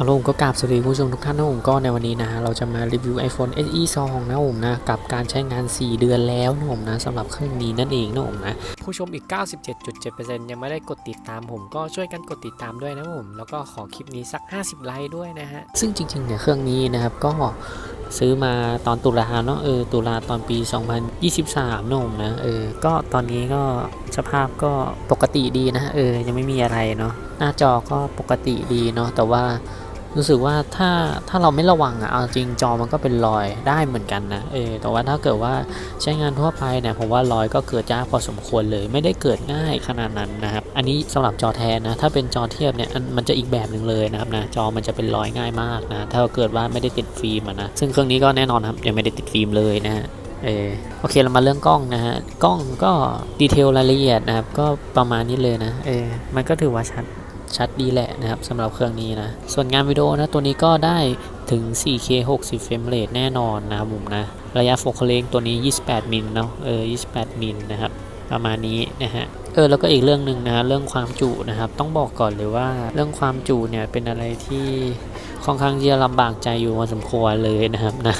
ฮัลโหลผมก็กราบสวัสดีคุณผู้ชมทุกท่านนะผมก็ในวันนี้นะฮะเราจะมารีวิว iPhone SE 2นะผมนะกับการใช้งาน 4 เดือนแล้วนะผมนะสำหรับเครื่องนี้นั่นเองนะผมนะผู้ชมอีก 97.7%ยังไม่ได้กดติดตามผมก็ช่วยกันกดติดตามด้วยนะผมแล้วก็ขอคลิปนี้สัก 50 ไลค์ด้วยนะฮะซึ่งจริงๆเนี่ยเครื่องนี้นะครับก็ซื้อมาตอนตุลาเนาะเออตุลาตอนปี 2023นะผมนะเออก็ตอนนี้ก็สภาพก็ปกติดีนะเออยังไม่มีอะไรเนาะหน้าจอก็ปกติดีเนาะแต่ว่า รู้สึกว่าถ้าถ้าเราไม่ระวังอะเอาจริงจอมันก็เป็นรอยได้เหมือนกันนะเออแต่ว่าถ้าเกิดว่าใช้งานทั่วไปเนี่ยผมว่ารอยก็เกิดยากพอสมควรเลย ไม่ได้เกิดง่ายขนาดนั้นนะครับอันนี้สำหรับจอแทนนะถ้าเป็นจอเทียบเนี่ยมันจะอีกแบบหนึ่งเลยนะครับนะจอมันจะเป็นรอยง่ายมากนะถ้าเกิดว่าไม่ได้ติดฟิล์มนะซึ่งเครื่องนี้ก็แน่นอนครับยังไม่ได้ติดฟิล์มเลยนะฮะเออโอเคเรามาเรื่องกล้องนะฮะกล้องก็ดีเทลรายละเอียดนะครับก็ประมาณนี้เลยนะเออมันก็ถือว่าชัด ชัดดีแหละนะครับสำหรับเครื่องนี้นะ ส่วนงานวิดีโอนะตัวนี้ก็ได้ถึง 4K 60 เฟรมเรทแน่นอนนะครับผมนะ ระยะโฟกัสเลงตัวนี้ 28 มิลเนาะเออ 28 มิลนะครับ ประมาณนี้นะฮะ ออแล้วก็อีกเรื่องหนึ่งนะเรื่องความจุนะครับ ต้องบอกก่อนเลยว่าเรื่องความจุเนี่ยเป็นอะไรที่ค่อนข้างที่จะลำบากใจอยู่พอสมควรเลยนะครับนะ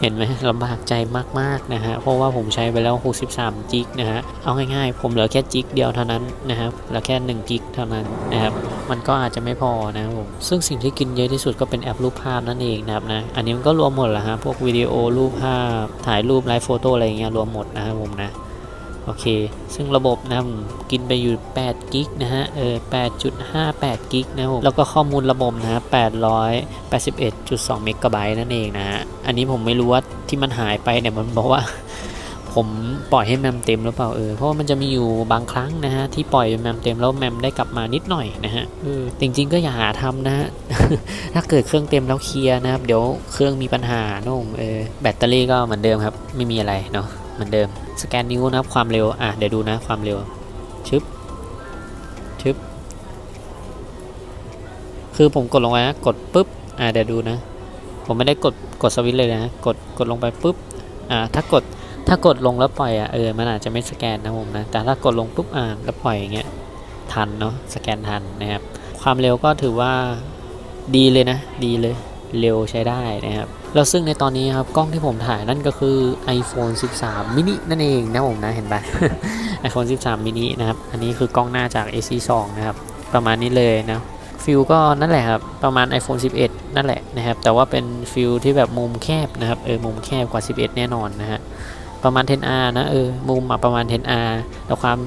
เห็นไหมลำบากใจมากๆนะฮะเพราะว่าผมใช้ไปแล้ว 63จิกนะฮะเอาง่ายๆ ผมเหลือแค่จิกเดียวเท่านั้นนะครับเหลือแค่1จิกเท่านั้นนะครับมันก็อาจจะไม่พอนะครับผมซึ่งสิ่งที่กินเยอะที่สุดก็เป็นแอปรูปภาพนั่นเองนะครับนะอันนี้มันก็รวมหมดแหละฮะพวกวิดีโอรูปภาพถ่ายรูปไลฟ์โฟโต้อะไรเงี้ยรวมหมดนะครับผมนะ โอเค ซึ่งระบบนะผมกินไปอยู่8กิกนะฮะ เออ8.58กิกนะครับผม แล้วก็ข้อมูลระบบนะฮะ881.2เมกะไบต์นั่นเองนะฮะ อันนี้ผมไม่รู้ว่าที่มันหายไปเนี่ยมันบอกว่า ผมปล่อยให้แมมเต็มหรือเปล่าเออ เพราะว่ามันจะมีอยู่บางครั้งนะฮะที่ปล่อยแมมเต็มแล้วแมมได้กลับมานิดหน่อยนะฮะ เออ จริง ๆ ก็อย่าหาทำนะฮะ ถ้าเกิดเครื่องเต็มแล้วเคลียร์นะครับ เดี๋ยวเครื่องมีปัญหาโน่มเออ แบตเตอรี่ก็เหมือนเดิมครับ ไม่มีอะไรเนาะ เหมือนเดิม สแกนนิ้วนะครับความเร็ว อะ เดี๋ยวดูนะความเร็ว ชึบ ชึบ คือผมกดลงไปนะ กดปุ๊บ อะ เดี๋ยวดูนะ ผมไม่ได้กด กดสวิตช์เลยนะ กด กดลงไปปุ๊บ อ่า ถ้ากด ถ้ากดลงแล้วปล่อยอะ เออ มันอาจจะไม่สแกนนะผมนะ แต่ถ้ากดลงปุ๊บ อ่าแล้วปล่อยอย่างเงี้ย ทันเนาะ สแกนทันนะครับ ความเร็วก็ถือว่าดีเลยนะ ดีเลย เร็วใช้ได้นะครับ แล้วซึ่งในตอนนี้ครับกล้องที่ผมถ่ายนั่นก็คือ iPhone 13 mini นั่นเองนะผมนะเห็นปะ iPhone 13 mini นะครับ อันนี้คือกล้องหน้าจาก AC2 นะครับ ประมาณนี้เลยนะฟิลก็นั่นแหละครับ ประมาณ iPhone 11 นั่นแหละนะครับ แต่ว่าเป็นฟิลที่แบบมุมแคบนะครับ เออ มุมแคบกว่า 11 แน่นอนนะฮะ ประมาณ 10R นะ เออ มุมประมาณ 10R แต่ความ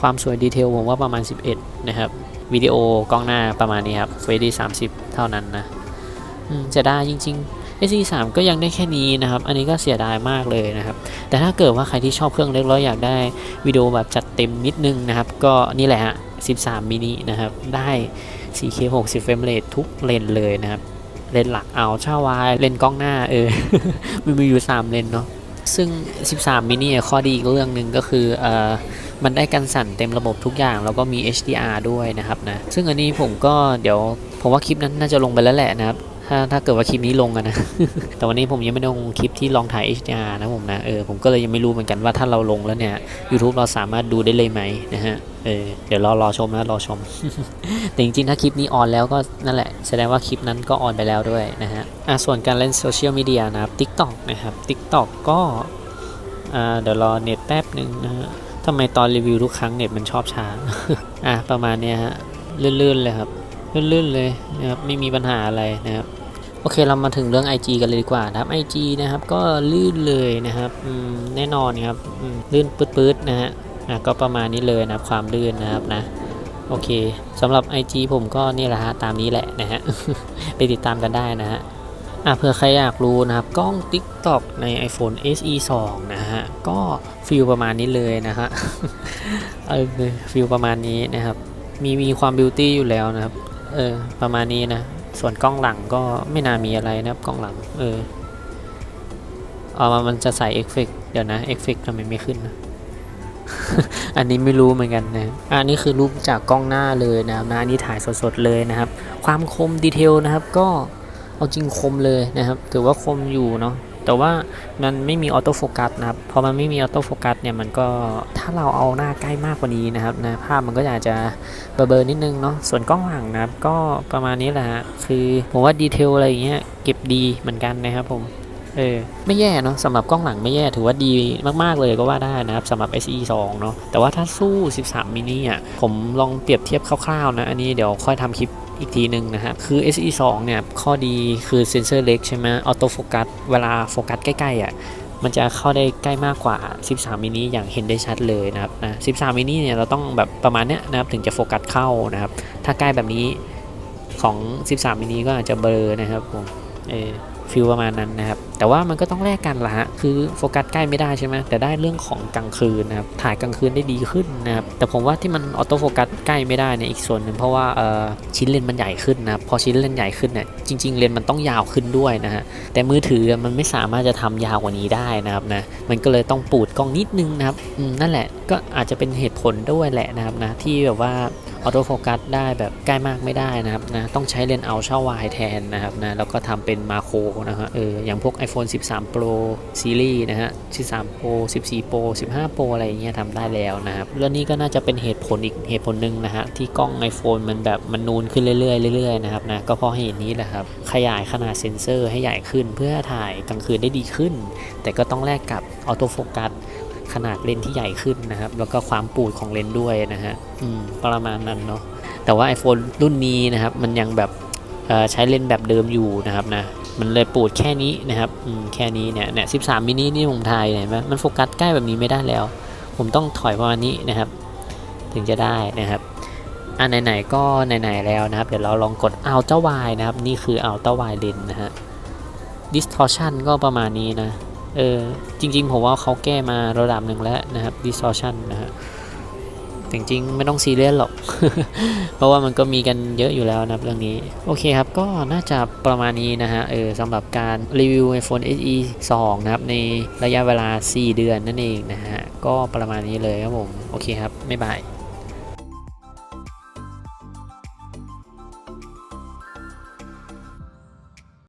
ความสวยดีเทลผมว่าประมาณ 11 นะครับวิดีโอกล้องหน้าประมาณนี้ครับ f ฟ d 30 เท่านั้นนะจะได้จริง ๆ SE3 ก็ยังได้แค่นี้นะครับ อันนี้ก็เสียดายมากเลยนะครับ แต่ถ้าเกิดว่าใครที่ชอบเครื่องเล็กแล้วอยากได้วิดีโอแบบจัดเต็มนิดนึงนะครับ ก็นี่แหละฮะ 13 มินินะครับ ได้ 4K 60 เฟรมเรททุกเลนเลยนะครับ เลนหลักเอาชาวายเลนกล้องหน้าเออ มันมีอยู่ 3 เลนเนาะ ซึ่ง 13 มินิอะข้อดีอีกเรื่องหนึ่งก็คือเอ่อมันได้กันสั่นเต็มระบบทุกอย่าง แล้วก็มี HDR ด้วยนะครับนะ ซึ่งอันนี้ผมก็เดี๋ยวผมว่าคลิปนั้นน่าจะลงไปแล้วแหละนะครับ ถ้าถ้าเกิดว่าคลิปนี้ลงกันนะ แต่วันนี้ผมยังไม่ได้ลงคลิปที่ลองถ่าย HDR นะผมนะ เออ ผมก็เลยยังไม่รู้เหมือนกันว่าถ้าเราลงแล้วเนี่ย YouTube เราสามารถดูได้เลยไหมนะฮะ เออ เดี๋ยวรอรอชมนะรอชม แต่จริงๆ ถ้าคลิปนี้ออนแล้วก็นั่นแหละ แสดงว่าคลิปนั้นก็ออนไปแล้วด้วยนะฮะ อะ ส่วนการเล่นโซเชียลมีเดียนะครับ TikTok นะครับ TikTok ก็ อ่า เดี๋ยวรอเน็ตแป๊บหนึ่งนะฮะทำไมตอนรีวิวทุกครั้งเน็ตมันชอบช้า อะ ประมาณเนี้ยฮะ ลื่นๆเลยครับลื่นๆเลยนะครับไม่มีปัญหาอะไรนะครับ โอเคเรามาถึงเรื่อง IG กันเลยดีกว่านะครับ IG นะครับก็ลื่นเลยนะครับแน่นอนครับลื่นปื๊ดๆนะฮะอะก็ประมาณนี้เลยนะครับความลื่นนะครับนะโอเคสำหรับ IG ผมก็นี่แหละฮะตามนี้แหละนะฮะไปติดตามกันได้นะฮะอะเผื่อใครอยากรู้นะครับกล้อง TikTok ใน iPhone SE 2 นะฮะ ก็ฟิลประมาณนี้เลยนะฮะเออฟิลประมาณนี้นะครับ มีมีความบิวตี้อยู่แล้วนะครับ เออประมาณนี้นะ ส่วนกล้องหลังก็ไม่น่ามีอะไรนะครับกล้องหลัง เออเอามามันจะใส่เอฟเฟกเดี๋ยวนะเอฟเฟกทำไมไม่ขึ้นนะอันนี้ไม่รู้เหมือนกันนะ อันนี้คือรูปจากกล้องหน้าเลยนะครับนะอันนี้ถ่ายสดๆเลยนะครับ ความคมดีเทลนะครับ ก็เอาจริงคมเลยนะครับ ถือว่าคมอยู่เนาะ แต่ว่ามันไม่มีออโต้โฟกัสนะครับพอมันไม่มีออโต้โฟกัสเนี่ยมันก็ถ้าเราเอาหน้าใกล้มากกว่านี้นะครับนะภาพมันก็อาจจะเบลอๆนิดนึงเนาะส่วนกล้องหลังนะครับ ก็ประมาณนี้แหละฮะคือผมว่าดีเทลอะไรอย่างเงี้ยเก็บดีเหมือนกันนะครับผมเออไม่แย่เนาะสำหรับกล้องหลังไม่แย่ถือว่าดีมาก ๆ เลยก็ว่าได้นะครับสำหรับ SE 2 เนาะแต่ว่าถ้าสู้ 13 มินิอะผมลองเปรียบเทียบคร่าว ๆ นะ อันนี้เดี๋ยวค่อยทำคลิป อีกทีหนึ่งนะฮะคือ SE 2เนี่ยข้อดีคือเซนเซอร์เล็กใช่ไหมออโต้โฟกัสเวลาโฟกัสใกล้ๆอะมันจะเข้าได้ใกล้มากกว่า 13 มินิอย่างเห็นได้ชัดเลยนะครับนะ 13 มินิเนี่ยเราต้องแบบประมาณเนี้ยนะครับถึงจะโฟกัสเข้านะครับ ถ้าใกล้แบบนี้ของ 13 มินิก็อาจจะเบลอนะครับผมเออ ฟิลประมาณนั้นนะครับ แต่ว่ามันก็ต้องแลกกันละฮะ คือโฟกัสใกล้ไม่ได้ใช่ไหมแต่ได้เรื่องของกลางคืนนะครับ ถ่ายกลางคืนได้ดีขึ้นนะครับ แต่ผมว่าที่มันออโต้โฟกัสใกล้ไม่ได้เนี่ยอีกส่วนหนึ่งเพราะว่าเออชิ้นเลนส์มันใหญ่ขึ้นนะพอชิ้นเลนส์ใหญ่ขึ้นเนี่ยจริง ๆ เลนส์มันต้องยาวขึ้นด้วยนะฮะ แต่มือถือมันไม่สามารถจะทำยาวกว่านี้ได้นะครับนะ มันก็เลยต้องปูดกล้องนิดนึงนะครับนั่นแหละก็อาจจะเป็นเหตุผลด้วยแหละนะครับนะที่แบบว่า ออโต้โฟกัสได้แบบใกล้มากไม่ได้นะครับนะต้องใช้เลนส์อัลตร้าไวแทนนะครับนะแล้วก็ทำเป็นมาโครนะฮะเอออย่างพวก iPhone 13 Pro ซีรีส์นะฮะ13 Pro 14 Pro 15 Pro อะไรอย่างเงี้ยทำได้แล้วนะครับเรื่องนี้ก็น่าจะเป็นเหตุผลอีกเหตุผลหนึ่งนะฮะที่กล้อง iPhone มันแบบมันนูนขึ้นเรื่อยๆเรื่อยๆนะครับนะก็เพราะเหตุนี้แหละครับขยายขนาดเซ็นเซอร์ให้ใหญ่ขึ้นเพื่อถ่ายกลางคืนได้ดีขึ้น แต่ก็ต้องแลกกับออโต้โฟกัส ขนาดเลนที่ใหญ่ขึ้นนะครับ แล้วก็ความปูดของเลนด้วยนะฮะประมาณนั้นเนาะแต่ว่า iPhone รุ่นนี้นะครับ มันยังแบบใช้เลนแบบเดิมอยู่นะครับนะมันเลยปูดแค่นี้นะครับแค่นี้เนี่ยเนี่ย13มินินี่ผมถ่ายเห็นไหมมันโฟกัสใกล้แบบนี้ไม่ได้แล้ว ผมต้องถอยประมาณนี้นะครับ ถึงจะได้นะครับอันไหนๆก็ไหนๆแล้วนะครับ เดี๋ยวเราลองกด Ultra Wide นะครับ นี่คือ Ultra Wide Lens นะฮะ Distortion ก็ประมาณนี้นะ เออจริง ๆ ผมว่าเขาแก้มาระดับหนึ่งแล้วนะครับ distortion นะฮะจริงๆไม่ต้องซีเรียสหรอก เพราะว่ามันก็มีกันเยอะอยู่แล้วนะรเรื่องนี้ โอเคครับ ก็น่าจะประมาณนี้นะฮะ เออสำหรับการรีวิว iPhone SE 2 นะครับ ในระยะเวลา 4 เดือนนั่นเองนะฮะ ก็ประมาณนี้เลยครับผม โอเคครับบ๊ายบาย